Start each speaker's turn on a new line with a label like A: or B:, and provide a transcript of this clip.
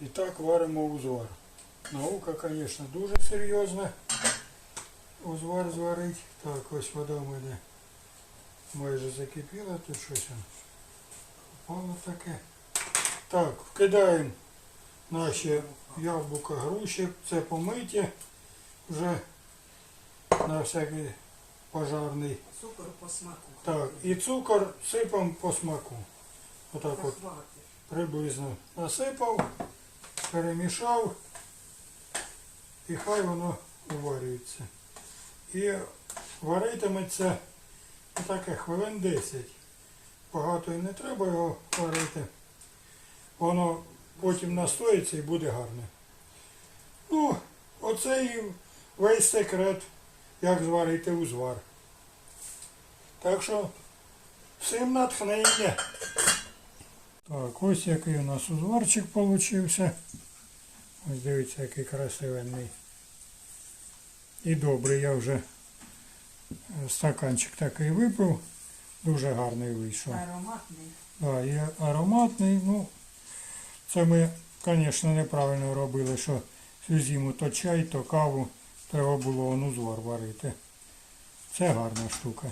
A: І так варимо узвар. Наука, звісно, дуже серйозна. Узвар зварить. Так, ось вода в мене майже закипіла, тут щось впало таке. Так, вкидаємо наші яблука, груші, це помиті вже на всякий пожарний.
B: Цукор по смаку.
A: Так, і цукор сипом по смаку. Отак от приблизно насипав, перемішав і хай воно уварюється. І варитиметься таке хвилин 10. Багато і не треба його варити. Воно потім настоїться і буде гарне. Ну, оце і весь секрет, як зварити узвар. Так що всім натхнення. Так, ось який у нас узварчик получився. Ось дивіться, який красивенний. І добрий я вже стаканчик такий випив. Дуже гарний вийшов.
B: Ароматний.
A: Да, і ароматний. Ну, це ми, звісно, неправильно робили, що всю зиму то чай, то каву треба було он узвар варити. Це гарна штука.